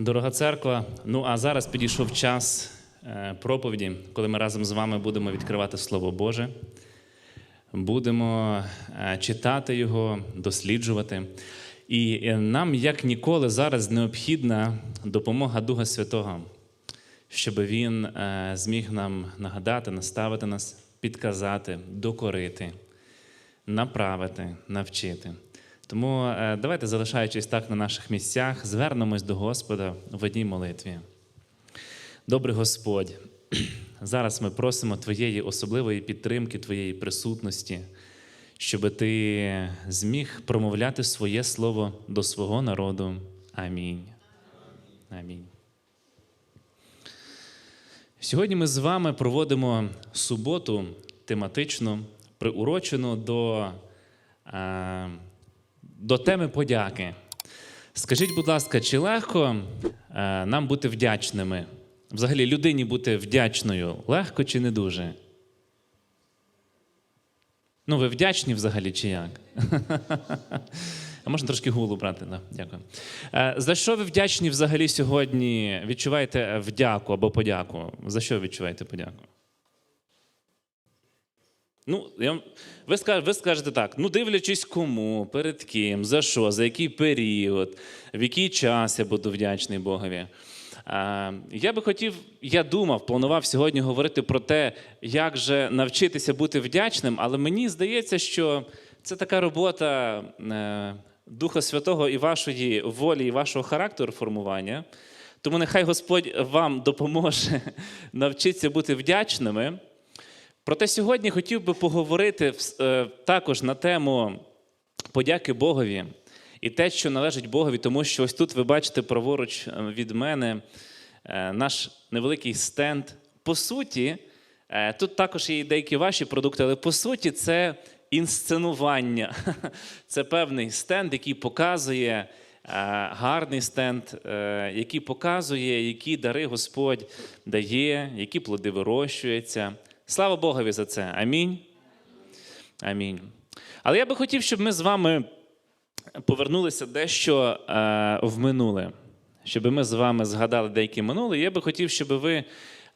Дорога церква, ну а зараз підійшов час е, проповіді, коли ми разом з вами будемо відкривати Слово Боже, будемо е, читати його, досліджувати. І е, нам, як ніколи, зараз необхідна допомога Духа Святого, щоб Він зміг нам нагадати, наставити нас, підказати, докорити, направити, навчити. Тому е, давайте, залишаючись так на наших місцях, звернемось до Господа в одній молитві. Добрий Господь, зараз ми просимо Твоєї особливої підтримки, Твоєї присутності, щоб Ти зміг промовляти своє слово до свого народу. Амінь. Амінь. Сьогодні ми з вами проводимо суботу тематичну, приурочену до. До теми подяки. Скажіть, будь ласка, чи легко е, нам бути вдячними? Взагалі, людині бути вдячною легко чи не дуже? Ну, ви вдячні взагалі чи як? Можна трошки гулу брати? Да, дякую. Е, За що ви вдячні взагалі сьогодні? Відчуваєте вдяку або подяку? За що ви відчуваєте подяку? Ну, я, ви, скажете, ви скажете так: ну, дивлячись кому, перед ким, за що, за який період, в який час я буду вдячний Богові. А, я би хотів, я думав, планував сьогодні говорити про те, як же навчитися бути вдячним, але мені здається, що це така робота е, Духа Святого і вашої волі, і вашого характеру формування. Тому нехай Господь вам допоможе навчитися бути вдячними. Проте сьогодні хотів би поговорити е, також на тему подяки Богові і те, що належить Богові, тому що ось тут ви бачите праворуч е, від мене е, наш невеликий стенд. По суті, тут також є деякі ваші продукти, але по суті, це інсценування. Це певний стенд, який показує гарний стенд, який показує, які дари Господь дає, які плоди вирощуються. Слава Богові за це. Амінь. Амінь. Але я би хотів, щоб ми з вами повернулися дещо е, в минуле, щоб ми з вами згадали деякі минуле. Я би хотів, щоб ви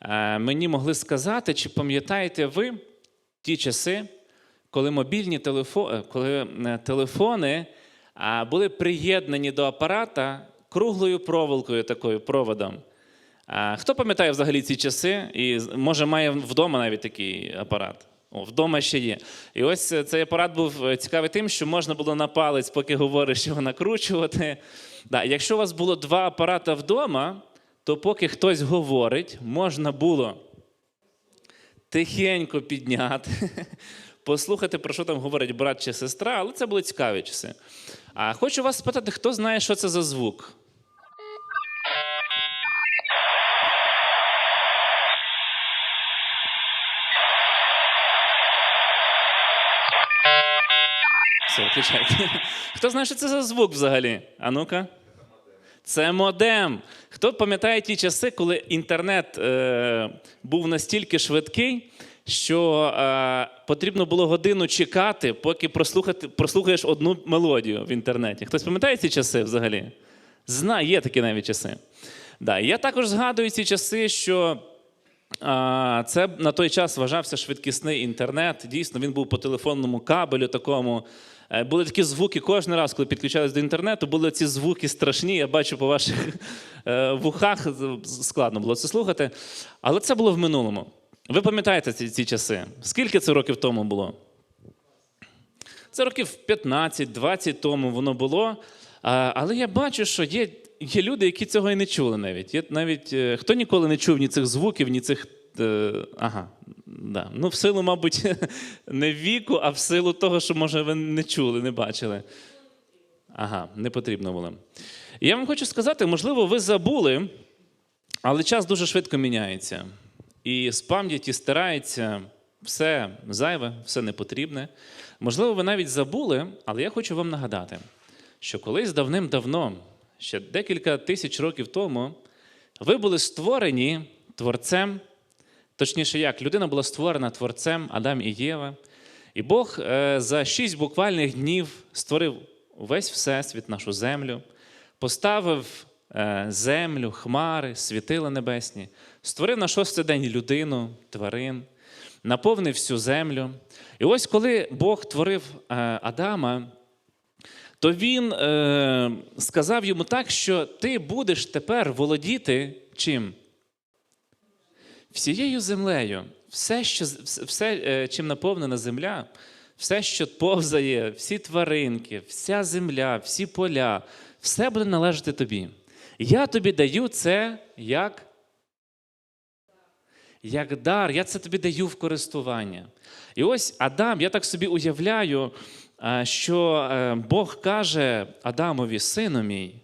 е, мені могли сказати, чи пам'ятаєте ви ті часи, коли мобільні телефони, коли е, телефони були приєднані до апарата круглою проволокою, такою проводом. Хто пам'ятає взагалі ці часи і може має вдома навіть такий апарат? О, вдома ще є. І ось е, цей апарат був е, цікавий тим, що можна було на палець, поки говориш, його накручувати. Да, якщо у вас було два апарата вдома, то поки хтось говорить, можна було тихенько підняти, послухати, про що там говорить брат чи сестра, але це були цікаві часи. А хочу вас спитати, хто знає, що це за звук? Все, включайте. Хто знає, що це за звук взагалі? А ну-ка. Це модем. Хто пам'ятає ті часи, коли інтернет е, був настільки швидкий, що е, потрібно було годину чекати, поки прослухаєш одну мелодію в інтернеті. Хтось пам'ятає ці часи взагалі? Знає, є такі навіть часи. Да, я також згадую ці часи, що а, Це на той час вважався швидкісний інтернет. Дійсно, він був по телефонному кабелю такому. Е, Були такі звуки кожен раз, коли підключались до інтернету, були ці звуки страшні. Я бачу по ваших е, вухах, складно було це слухати. Але це було в минулому. Ви пам'ятаєте ці, ці часи? Скільки це років тому було? Це років 15-20 тому воно було. Але я бачу, що є, є люди, які цього і не чули навіть. Є навіть е, хто ніколи не чув ні цих звуків, ні цих. е, Ага, да. Ну, в силу, мабуть, не віку, а в силу того, що, може, ви не чули, не бачили. Ага, не потрібно було. Я вам хочу сказати, можливо, ви забули, але час дуже швидко міняється. І з пам'яті стирається все зайве, все непотрібне. Можливо, ви навіть забули, але я хочу вам нагадати, що колись давним-давно, ще декілька тисяч років тому, ви були створені творцем, точніше, як людина була створена творцем Адам і Єва. І Бог е, за шість буквальних днів створив увесь всесвіт, нашу землю, поставив е, землю, хмари, світила небесні, створив на шостий день людину, тварин, наповнив всю землю. І ось коли Бог творив е, Адама, то він сказав йому так, що ти будеш тепер володіти чим? Всією землею, все, що, все, е, чим наповнена земля, все, що повзає, всі тваринки, вся земля, всі поля, все буде належати тобі. Я тобі даю це як, як дар, я це тобі даю в користування. І ось Адам, я так собі уявляю, е, що е, Бог каже Адамові, сину мій,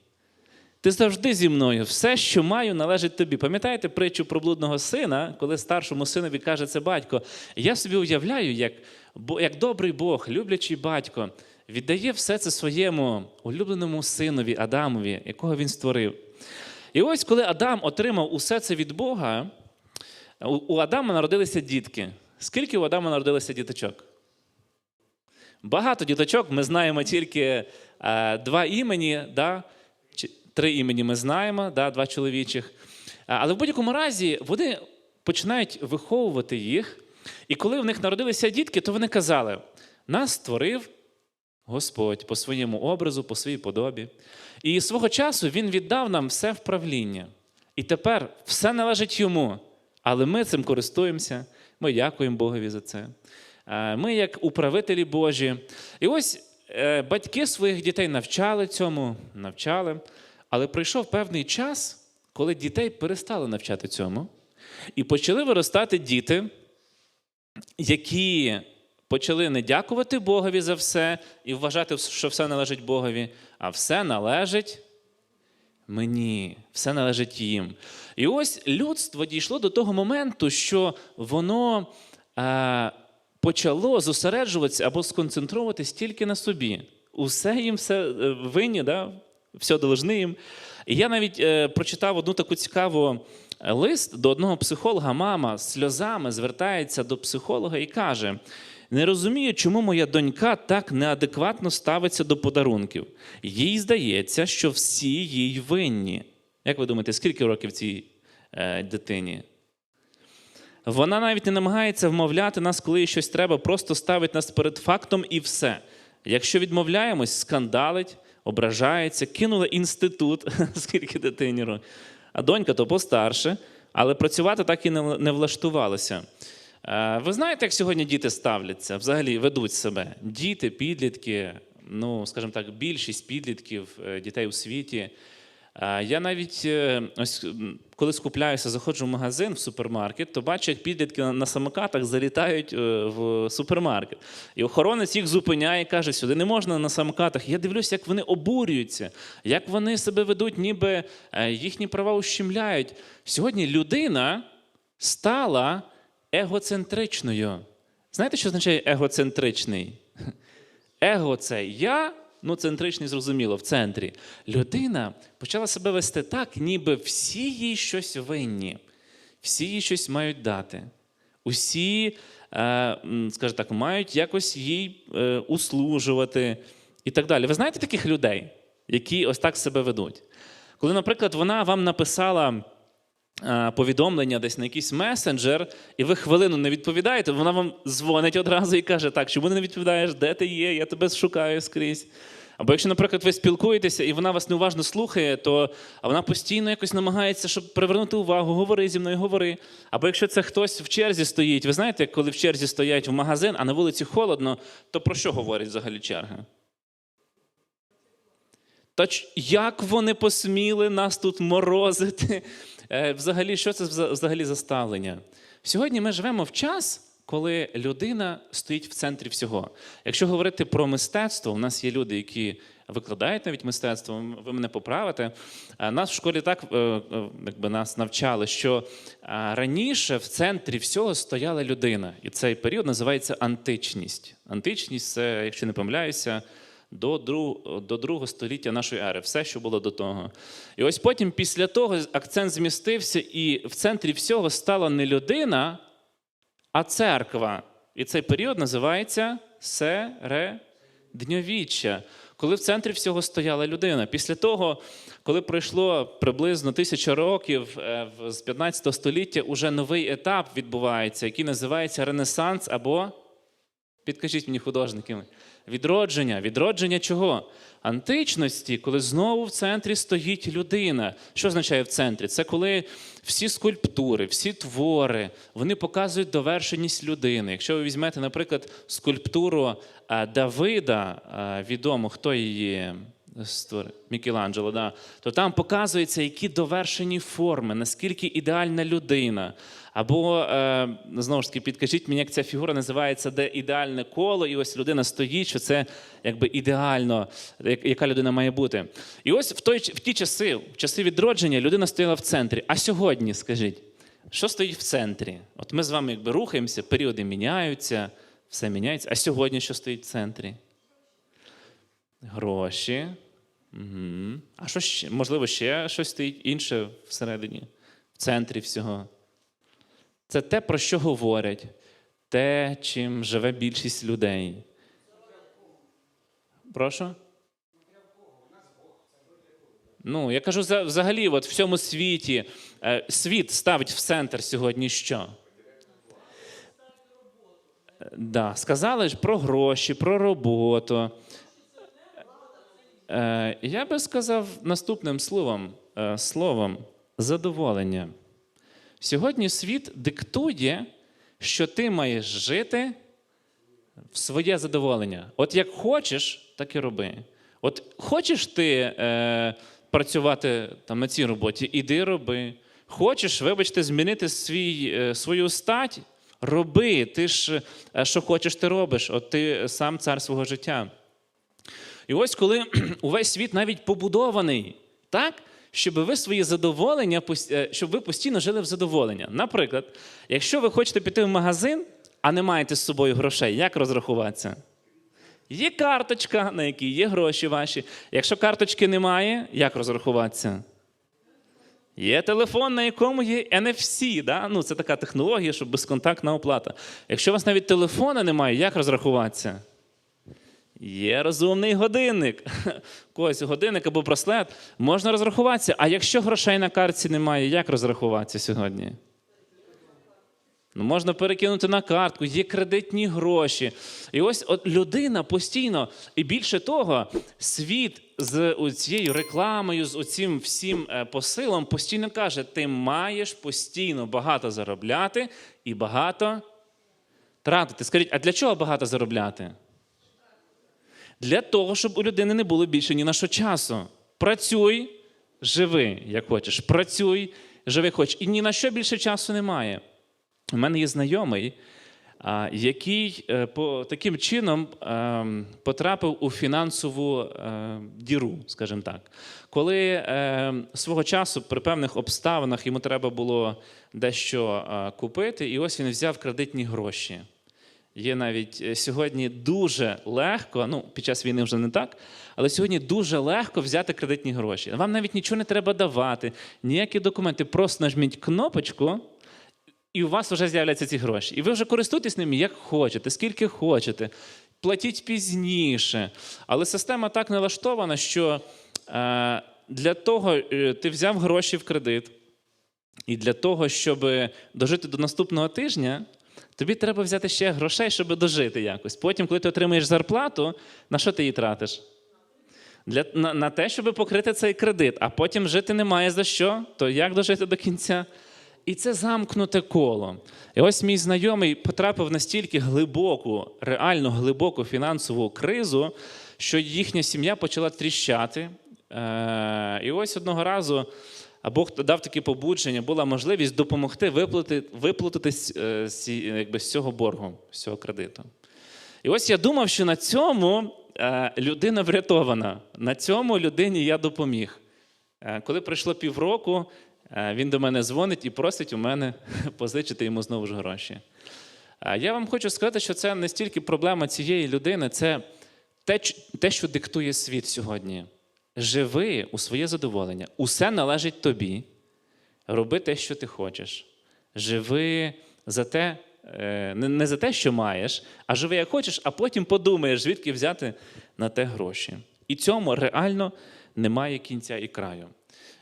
ти завжди зі мною, все, що маю, належить тобі. Пам'ятаєте притчу про блудного сина, коли старшому синові каже це батько? Я собі уявляю, як, як добрий Бог, люблячий батько, віддає все це своєму улюбленому синові Адамові, якого він створив. І ось коли Адам отримав усе це від Бога, у Адама народилися дітки. Скільки у Адама народилося діточок? Багато діточок. Ми знаємо тільки е, два імені, да? Три імені ми знаємо, да? два чоловічих. Але в будь-якому разі вони починають виховувати їх. І коли в них народилися дітки, то вони казали: нас створив Господь по своєму образу, по своїй подобі. І свого часу Він віддав нам все вправління. І тепер все належить йому. Але ми цим користуємося. Ми дякуємо Богові за це. Ми, як управителі Божі. І ось е, батьки своїх дітей навчали цьому, навчали. Але прийшов певний час, коли дітей перестали навчати цьому, і почали виростати діти, які почали не дякувати Богові за все і вважати, що все належить Богові, а все належить мені, все належить їм. І ось людство дійшло до того моменту, що воно е, почало зосереджуватися або сконцентруватись тільки на собі. Усе їм все е, винні, да? Все должны їм. І я навіть е, прочитав одну таку цікаву е, лист до одного психолога. Мама сльозами звертається до психолога і каже: не розумію, чому моя донька так неадекватно ставиться до подарунків. Їй здається, що всі їй винні. Як ви думаєте, скільки років цій е, дитині? Вона навіть не намагається вмовляти нас, коли їй щось треба, просто ставить нас перед фактом і все. Якщо відмовляємось, скандалить, ображається, кинула інститут, скільки дитині років. А донька то постарше, але працювати так і не влаштувалося. Е, Ви знаєте, як сьогодні діти ставляться, взагалі ведуть себе? Діти, підлітки, ну, скажімо так, більшість підлітків, е, дітей у світі. Я навіть е, ось коли скупляюся, заходжу в магазин, в супермаркет, то бачу, як підлітки на- на самокатах залітають е, в супермаркет. І охоронець їх зупиняє і каже, сюди не можна на самокатах. Я дивлюся, як вони обурюються, як вони себе ведуть, ніби е, їхні права ущемляють. Сьогодні людина стала егоцентричною. Знаєте, що означає егоцентричний? Его це я, ну центричний зрозуміло, в центрі. Людина почала себе вести так, ніби всі їй щось винні, всі їй щось мають дати. Усі, е, скажімо так, мають якось їй е, услужувати і так далі. Ви знаєте таких людей, які ось так себе ведуть? Коли, наприклад, вона вам написала повідомлення десь на якийсь месенджер, і ви хвилину не відповідаєте, вона вам дзвонить одразу і каже: Так, чому не відповідаєш, де ти є? Я тебе шукаю скрізь. Або якщо, наприклад, ви спілкуєтеся і вона вас неуважно слухає, то вона постійно якось намагається, щоб привернути увагу, говори зі мною, говори. Або якщо це хтось в черзі стоїть, ви знаєте, коли в черзі стоять в магазин, а на вулиці холодно, то про що говорять взагалі черга? Та як вони посміли нас тут морозити? Е, Взагалі, що це взагалі за ставлення? Сьогодні ми живемо в час, коли людина стоїть в центрі всього. Якщо говорити про мистецтво, у нас є люди, які викладають навіть мистецтво, ви мене поправите. Нас в школі так е, е, якби нас навчали, що раніше в центрі всього стояла людина. І цей період називається античність. Античність це, якщо не помиляюся, до друг- до другого століття нашої ери, все, що було до того. І ось потім, після того, акцент змістився, і в центрі всього стала не людина, а церква. І цей період називається середньовіччя, коли в центрі всього стояла людина. Після того, коли пройшло приблизно тисяча років е, з 15 століття, уже новий етап відбувається, який називається Ренесанс або Підкажіть мені, художники. Відродження. Відродження чого? Античності, коли знову в центрі стоїть людина. Що означає в центрі? Це коли всі скульптури, всі твори, вони показують довершеність людини. Якщо ви візьмете, наприклад, скульптуру е, Давида, е, відомо, хто її створив, Мікеланджело, да, то там показується, які довершені форми, наскільки ідеальна людина. Або е, знову ж таки, підкажіть мені, як ця фігура називається, де ідеальне коло, і ось людина стоїть, що це якби ідеально, як- яка людина має бути. І ось в, той, в ті часи, в часи відродження, людина стояла в центрі. А сьогодні, скажіть, що стоїть в центрі? От ми з вами якби рухаємося, періоди міняються, все міняється. А сьогодні що стоїть в центрі? Гроші. Угу. А що ще? Можливо, ще щось стоїть інше всередині, в центрі всього. Це те, про що говорять, те, чим живе більшість людей. Прошу? Ну, я кажу, взагалі, от в всьому світі е, світ ставить в центр сьогодні що? Е, Да, сказали ж про гроші, про роботу. Е, Я би сказав наступним словом, е, словом задоволення. Сьогодні світ диктує, що ти маєш жити в своє задоволення. От як хочеш, так і роби. От хочеш ти е, працювати там, на цій роботі, іди роби. Хочеш, вибачте, змінити свій, е, свою стать, роби. Ти ж е, що хочеш, ти робиш. От ти сам цар свого життя. І ось коли увесь світ навіть побудований так, щоб ви свої задоволення, е, щоб ви постійно жили в задоволення. Наприклад, якщо ви хочете піти в магазин, а не маєте з собою грошей, як розрахуватися? Є карточка, на якій є гроші ваші. Якщо карточки немає, як розрахуватися? Є телефон, на якому є NFC, да? ну, це така технологія, щоб безконтактна оплата. Якщо у вас навіть телефона немає, як розрахуватися? Є розумний годинник. Когось годинник або браслет, можна розрахуватися. А якщо грошей на картці немає, як розрахуватися сьогодні? Ну, можна перекинути на картку, є кредитні гроші. І ось от людина постійно, і більше того, світ з цією рекламою, з оцим всім е, посилом постійно каже: ти маєш постійно багато заробляти і багато тратити. Скажіть, а для чого багато заробляти? Для того, щоб у людини не було більше ні на що часу. Працюй, живи, як хочеш. Працюй, живи, як хочеш. І ні на що більше часу немає. У мене є знайомий, який е, по таким чином ем, потрапив у фінансову е, діру, скажімо так. Коли е, свого часу при певних обставинах йому треба було дещо е, купити, і ось він взяв кредитні гроші. Є навіть е, сьогодні дуже легко, ну під час війни вже не так, але сьогодні дуже легко взяти кредитні гроші. Вам навіть нічого не треба давати, ніякі документи. Просто нажміть кнопочку, і у вас вже з'являться ці гроші. І ви вже користуєтесь ними як хочете, скільки хочете. Платіть пізніше. Але система так налаштована, що е, для того е, ти взяв гроші в кредит, і для того, щоб дожити до наступного тижня, тобі треба взяти ще грошей, щоб дожити якось. Потім, коли ти отримаєш зарплату, на що ти її тратиш? Для, на, на те, щоб покрити цей кредит, а потім жити немає за що, то як дожити до кінця? І це замкнуте коло. І ось мій знайомий потрапив настільки глибоку, реально глибоку фінансову кризу, що їхня сім'я почала тріщати. Е, і ось одного разу Бог дав таке побудження, була можливість допомогти виплатити, виплатитись е, якби, з цього боргу, з цього кредиту. І ось я думав, що на цьому е, людина врятована. На цьому людині я допоміг. Е, Коли пройшло півроку, він до мене дзвонить і просить у мене позичити йому знову ж гроші. Я вам хочу сказати, що це не стільки проблема цієї людини, це те, що диктує світ сьогодні. Живи у своє задоволення. Усе належить тобі. Роби те, що ти хочеш. Живи за те, е, не за те, що маєш, а живи як хочеш, а потім подумаєш, звідки взяти на те гроші. І цьому реально немає кінця і краю.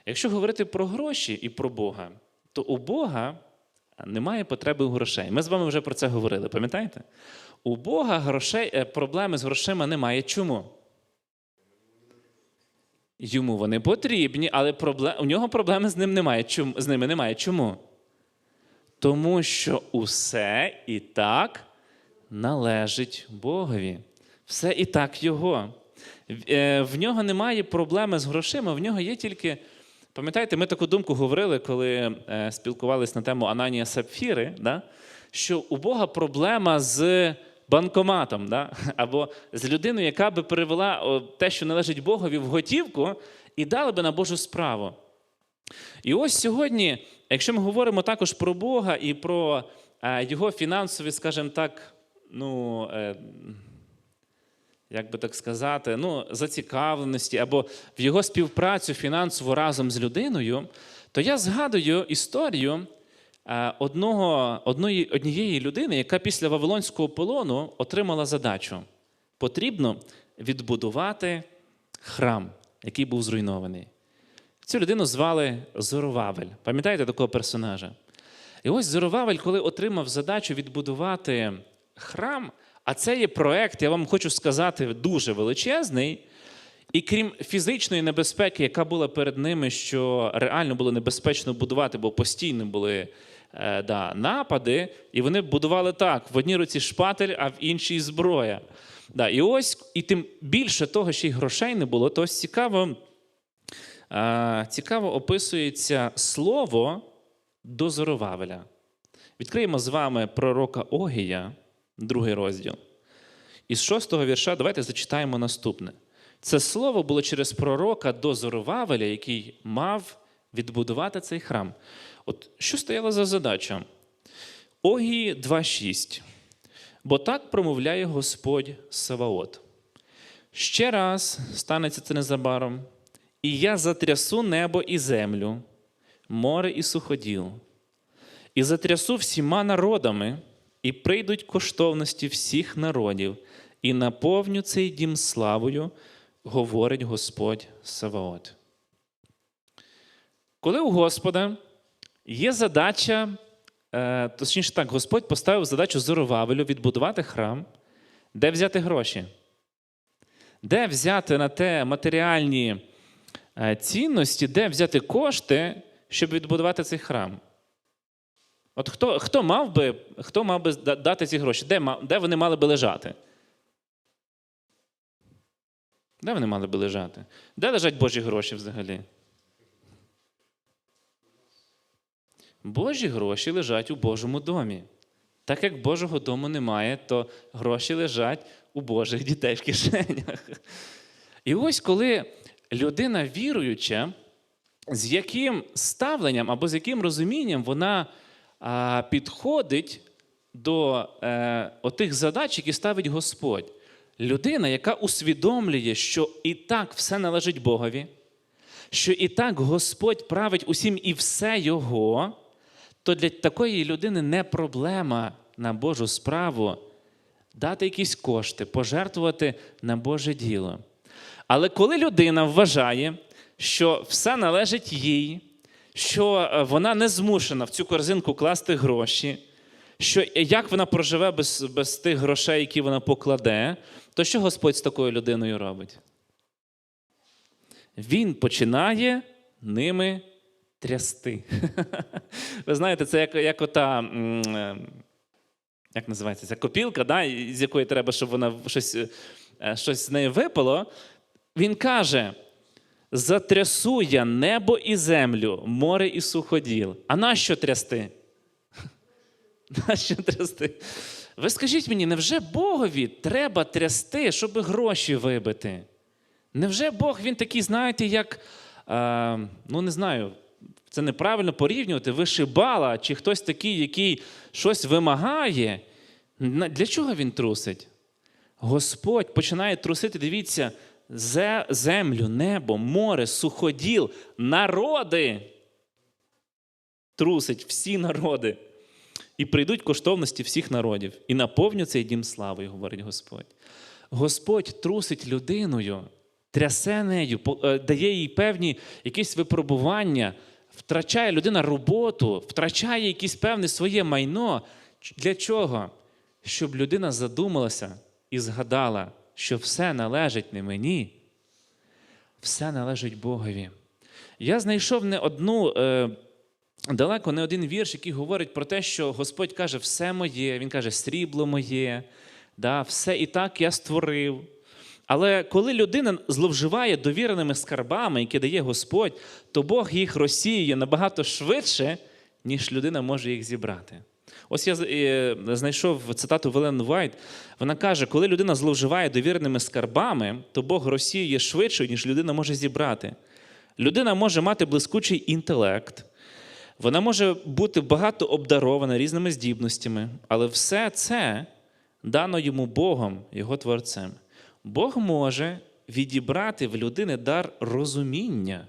Якщо говорити про гроші і про Бога, то у Бога немає потреби у грошей. Ми з вами вже про це говорили, пам'ятаєте? У Бога грошей, е, проблеми з грошима немає. Чому? Йому вони потрібні, але проблем, у нього проблеми з ним немає. Чому? З ними немає. Чому? Тому що усе і так належить Богові. Все і так його. В- е, нього немає проблеми з грошима, в нього є тільки. Пам'ятаєте, ми таку думку говорили, коли е, спілкувалися на тему Ананія Сапфіри, да? що у Бога проблема з банкоматом, да? або з людиною, яка би перевела те, що належить Богові, в готівку і дала би на Божу справу. І ось сьогодні, якщо ми говоримо також про Бога і про е, його фінансові, скажімо так, ну, е, як би так сказати, ну, зацікавленості або в його співпрацю фінансово разом з людиною, то я згадую історію одного, одної, однієї людини, яка після Вавилонського полону отримала задачу. Потрібно відбудувати храм, який був зруйнований. Цю людину звали Зоровавель. Пам'ятаєте такого персонажа? І ось Зоровавель, коли отримав задачу відбудувати храм, а це є проект, я вам хочу сказати, дуже величезний. І крім фізичної небезпеки, яка була перед ними, що реально було небезпечно будувати, бо постійно були е, да, напади, і вони будували так: в одній руці шпатель, а в іншій зброя. Да, і ось, і тим більше того, що й грошей не було, то ось цікаво, е, цікаво описується слово до Зоровавеля. Відкриємо з вами пророка Огія, другий розділ. Із шостого вірша давайте зачитаємо наступне. Це слово було через пророка до Зоровавеля, який мав відбудувати цей храм. От що стояло за задача? Огії 2.6. Бо так промовляє Господь Саваот. Ще раз станеться це незабаром, і я затрясу небо і землю, море і суходіл, і затрясу всіма народами, і прийдуть коштовності всіх народів, і наповню цей дім славою, говорить Господь Саваот. Коли у Господа є задача, е, точніше так, Господь поставив задачу Зоровавелю відбудувати храм, де взяти гроші, де взяти на те матеріальні е, цінності, де взяти кошти, щоб відбудувати цей храм. От хто, хто мав би хто мав би дати ці гроші? Де, де вони мали би лежати? Де вони мали би лежати? Де лежать Божі гроші взагалі? Божі гроші лежать у Божому домі. Так як Божого дому немає, то гроші лежать у Божих дітей в кишенях. І ось коли людина віруюча, з яким ставленням або з яким розумінням вона а, підходить до е, отих задач, які ставить Господь. Людина, яка усвідомлює, що і так все належить Богові, що і так Господь править усім і все Його, то для такої людини не проблема на Божу справу дати якісь кошти, пожертвувати на Боже діло. Але коли людина вважає, що все належить їй, що е, вона не змушена в цю корзинку класти гроші, що як вона проживе без, без тих грошей, які вона покладе, то що Господь з такою людиною робить? Він починає ними трясти. Ви знаєте, це як, як ота. е, Як називається ця копілка, да, з якої треба, щоб вона щось, е, щось з нею випало. Він каже: затрясу я небо і землю, море і суходіл. А нащо трясти? Нащо трясти? Ви скажіть мені, невже Богові треба трясти, щоб гроші вибити? Невже Бог він такий, знаєте, як, е, ну не знаю, це неправильно порівнювати, вишибала, чи хтось такий, який щось вимагає? Для чого він трусить? Господь починає трусити, дивіться, землю, небо, море, суходіл, народи. Трусить всі народи. І прийдуть коштовності всіх народів, і наповню цей дім славою, говорить Господь. Господь трусить людиною трясе нею, е, дає їй певні якісь випробування, втрачає людина роботу, втрачає якесь певне своє майно. Для чого? Щоб людина задумалася і згадала, що все належить не мені, все належить Богові. Я знайшов не одну, е, далеко не один вірш, який говорить про те, що Господь каже, все моє, Він каже, срібло моє, да, все і так я створив. Але коли людина зловживає довіреними скарбами, які дає Господь, то Бог їх розсіює набагато швидше, ніж людина може їх зібрати. Ось я е, знайшов цитату Велен Вайт. Вона каже: коли людина зловживає довіреними скарбами, то Бог розсіює швидше, ніж людина може зібрати. Людина може мати блискучий інтелект, вона може бути багато обдарована різними здібностями, але все це дано йому Богом, його творцем. Бог може відібрати в людини дар розуміння,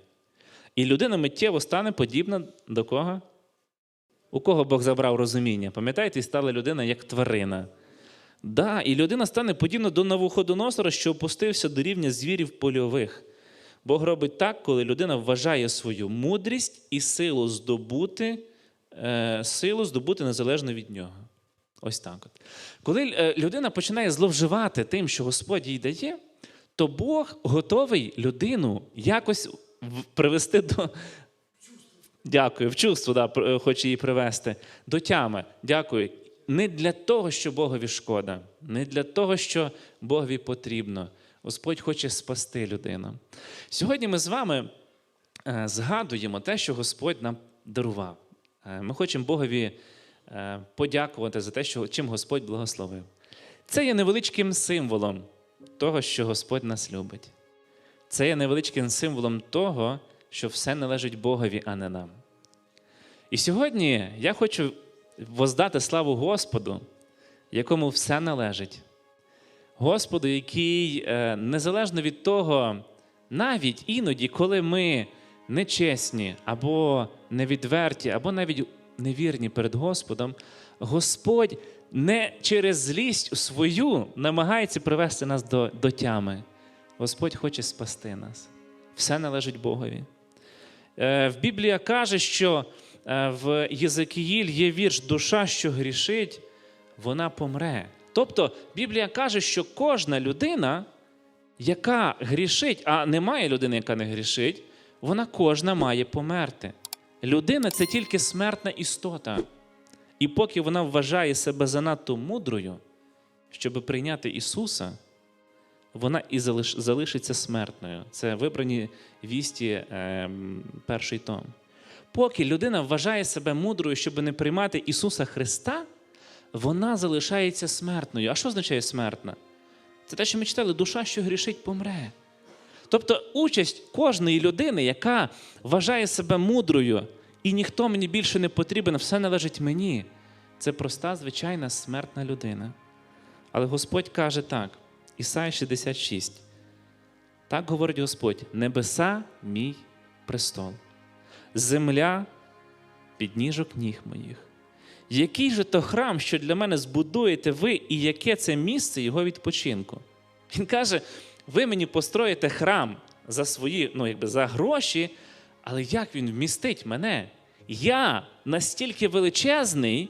і людина миттєво стане подібна до кого? У кого Бог забрав розуміння? Пам'ятаєте, і стала людина як тварина. Да, і людина стане подібна до Навуходоносора, що опустився до рівня звірів польових. Бог робить так, коли людина вважає свою мудрість і силу здобути, е, силу здобути незалежно від нього. Ось так. От. Коли е, людина починає зловживати тим, що Господь їй дає, то Бог готовий людину якось привести до. Дякую, в чувство, да, е, хоче її привести. До тями. Дякую. Не для того, що Богові шкода, не для того, що Богові потрібно. Господь хоче спасти людину. Сьогодні ми з вами е, згадуємо те, що Господь нам дарував. Ми хочемо Богові подякувати за те, що, чим Господь благословив. Це є невеличким символом того, що Господь нас любить. Це є невеличким символом того, що все належить Богові, а не нам. І сьогодні я хочу воздати славу Господу, якому все належить. Господу, який е, незалежно від того, навіть іноді, коли ми нечесні або невідверті, або навіть невірні перед Господом, Господь не через злість свою намагається привести нас до, до тями. Господь хоче спасти нас. Все належить Богові. Е, В Біблія каже, що е, в Єзекіїль є вірш Душа, що грішить, вона помре. Тобто Біблія каже, що кожна людина, яка грішить, а немає людини, яка не грішить, вона кожна має померти. Людина це тільки смертна істота. І поки вона вважає себе занадто мудрою, щоб прийняти Ісуса, вона і залиш- залишиться смертною. Це вибрані вісті ем, перший том. Поки людина вважає себе мудрою, щоб не приймати Ісуса Христа, вона залишається смертною. А що означає смертна? Це те, що ми читали, душа, що грішить, помре. Тобто участь кожної людини, яка вважає себе мудрою, і ніхто мені більше не потрібен, все належить мені. Це проста, звичайна смертна людина. Але Господь каже так, Ісая 66. Так говорить Господь: небеса мій престол, земля підніжок ніг моїх. Який же то храм, що для мене збудуєте ви, і яке це місце його відпочинку? Він каже: ви мені построїте храм за свої, ну якби за гроші, але як він вмістить мене? Я настільки величезний,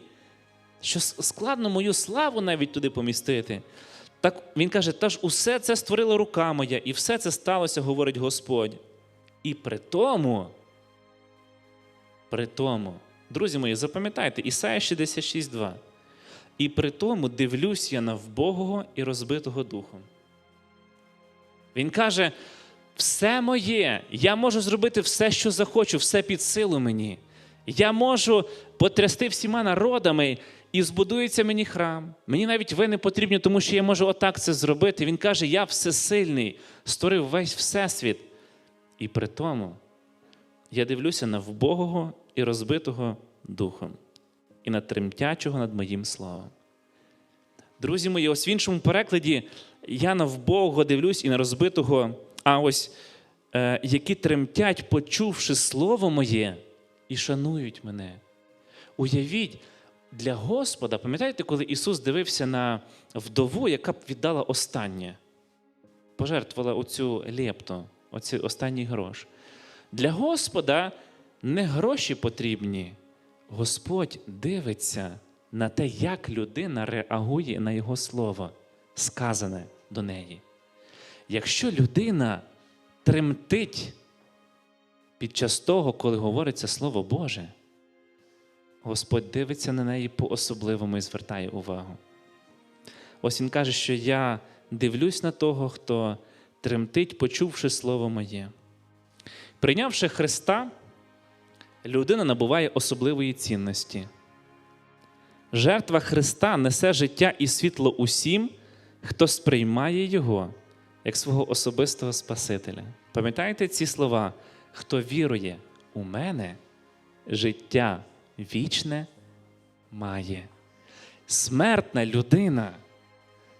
що складно мою славу навіть туди помістити. Так він каже: та ж усе це створила рука моя, і все це сталося, говорить Господь. І при тому, при тому, друзі мої, запам'ятайте, Ісая 66,2. І при тому дивлюсь я на вбогого і розбитого духом. Він каже: все моє, я можу зробити все, що захочу, все під силу мені. Я можу потрясти всіма народами, і збудується мені храм. Мені навіть ви не потрібні, тому що я можу отак це зробити. Він каже: Я всесильний, створив весь всесвіт. І при тому я дивлюся на вбогого і розбитого духом, і на тремтячого над моїм словом. Друзі мої, ось в іншому перекладі я на вбогого дивлюсь і на розбитого, а ось е, які тремтять, почувши слово моє, і шанують мене. Уявіть, для Господа, пам'ятаєте, коли Ісус дивився на вдову, яка б віддала останнє? пожертвувала оцю лепту, оцей останній грош. Для Господа не гроші потрібні. Господь дивиться на те, як людина реагує на Його слово, сказане до неї. Якщо людина тремтить під час того, коли говориться Слово Боже, Господь дивиться на неї по-особливому і звертає увагу. Ось він каже, що я дивлюсь на того, хто тремтить, почувши Слово моє. Прийнявши Христа, людина набуває особливої цінності. Жертва Христа несе життя і світло усім, хто сприймає Його як свого особистого Спасителя. Пам'ятаєте ці слова? Хто вірує у мене, життя вічне має. Смертна людина,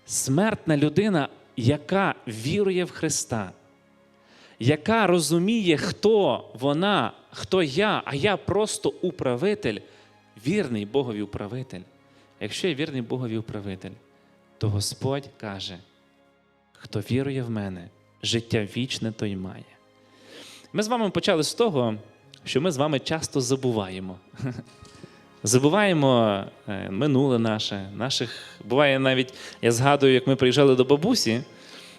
смертна людина, яка вірує в Христа, яка розуміє, хто вона, хто я, а я просто управитель, вірний Богові управитель. Якщо я вірний Богові управитель, то Господь каже, хто вірує в мене, життя вічне той має. Ми з вами почали з того, що ми з вами часто забуваємо. Забуваємо е, минуле наше, наших. Буває навіть, я згадую, як ми приїжджали до бабусі,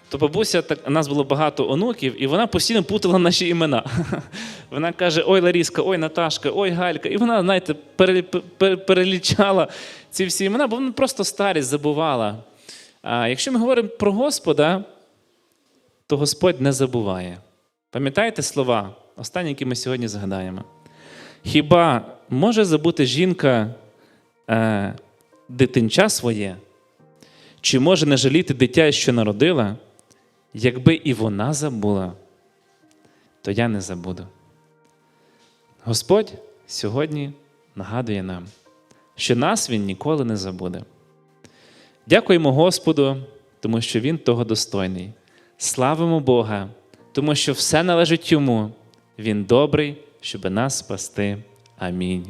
то бабуся так, у нас було багато онуків, і вона постійно путала наші імена. Вона каже: Ой, Ларіска, ой, Наташка, ой, Галька. І вона, знаєте, перелі- перелічала ці всі імена, бо вона просто старість забувала. А якщо ми говоримо про Господа, то Господь не забуває. Пам'ятаєте слова, останні, які ми сьогодні згадаємо? Хіба може забути жінка е, дитинча своє? Чи може не жаліти дитя, що народила? Якби і вона забула, то я не забуду. Господь сьогодні нагадує нам, що нас Він ніколи не забуде. Дякуємо Господу, тому що Він того достойний. Славимо Бога, тому що все належить Йому. Він добрий, щоб нас спасти. Амінь.